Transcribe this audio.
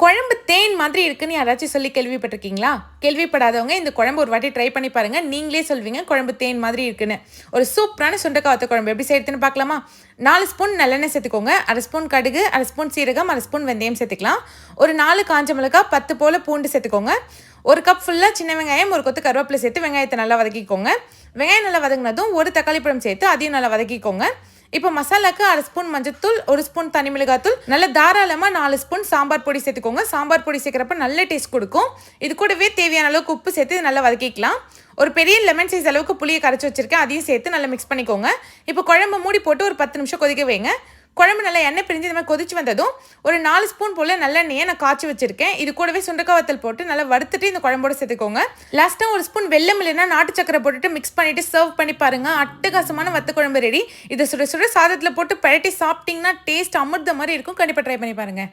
குழம்பு தேன் மாதிரி இருக்குன்னு யாராச்சும் சொல்லி கேள்விப்பட்டிருக்கீங்களா? கேள்விப்படாதவங்க இந்த குழம்பு ஒரு வாட்டி ட்ரை பண்ணி பாருங்க. நீங்களே சொல்வீங்க குழம்பு தேன் மாதிரி இருக்குன்னு. ஒரு சூப்பரான சுண்டக்காய் வத்த குழம்பு எப்படி செய்யறதுன்னு பார்க்கலாமா? நாலு ஸ்பூன் நல்லெண்ணெய் சேர்த்துக்கோங்க. அரை ஸ்பூன் கடுகு அரை ஸ்பூன் சீரகம் அரை ஸ்பூன் வெந்தயம் சேர்த்துக்கலாம். ஒரு நாலு காஞ்ச மிளகாய் பத்து போல் பூண்டு சேர்த்துக்கோங்க. ஒரு கப் ஃபுல்லாக சின்ன வெங்காயம் ஒரு கொத்து கருவேப்பிலை சேர்த்து வெங்காயத்தை நல்லா வதக்கிக்கோங்க. வெங்காயம் நல்லா வதங்கினதும் ஒரு தக்காளி பழம் சேர்த்து அதையும் நல்லா வதக்கிக்கோங்க. இப்போ மசாலாக்கு அரை ஸ்பூன் மஞ்சத்தூள் ஒரு ஸ்பூன் தனி மிளகாத்தூள் நல்ல தாராளமாக நாலு ஸ்பூன் சாம்பார் பொடி சேர்த்துக்கோங்க. சாம்பார் பொடி சேர்க்குறப்ப நல்ல டேஸ்ட் கொடுக்கும். இது கூடவே தேவையான அளவுக்கு உப்பு சேர்த்து இது நல்லா வதக்கிக்கலாம். ஒரு பெரிய லெமன் சைஸ் அளவுக்கு புளியை கரைச்சி வச்சிருக்கேன் அதையும் சேர்த்து நல்லா மிக்ஸ் பண்ணிக்கோங்க. இப்போ குழம்பு மூடி போட்டு ஒரு பத்து நிமிஷம் கொதிக்க வைங்க. குழம்பு நல்லா எண்ணெய் பிரிஞ்சு இந்த மாதிரி கொதிச்சு வந்ததும் ஒரு நாலு ஸ்பூன் போல் நல்லெண்ணெயை நான் காய்ச்சி வச்சிருக்கேன். இது கூடவே சுண்டக்காய் வத்தல் போட்டு நல்லா வறுத்துட்டு இந்த குழம்போட சேர்த்துக்கோங்க. லாஸ்ட்டாக ஒரு ஸ்பூன் வெள்ளம் இல்லைன்னா நாட்டு சக்கரை போட்டுட்டு மிக்ஸ் பண்ணிட்டு சர்வ் பண்ணி பாருங்கள் அட்டகாசமான வத்த குழம்பு ரெடி இதை சுட சுட சாதத்தில் போட்டு பழட்டி சாப்பிட்டீங்கன்னா டேஸ்ட் அமிர்த மாதிரி இருக்கும். கண்டிப்பாக ட்ரை பண்ணி பாருங்கள்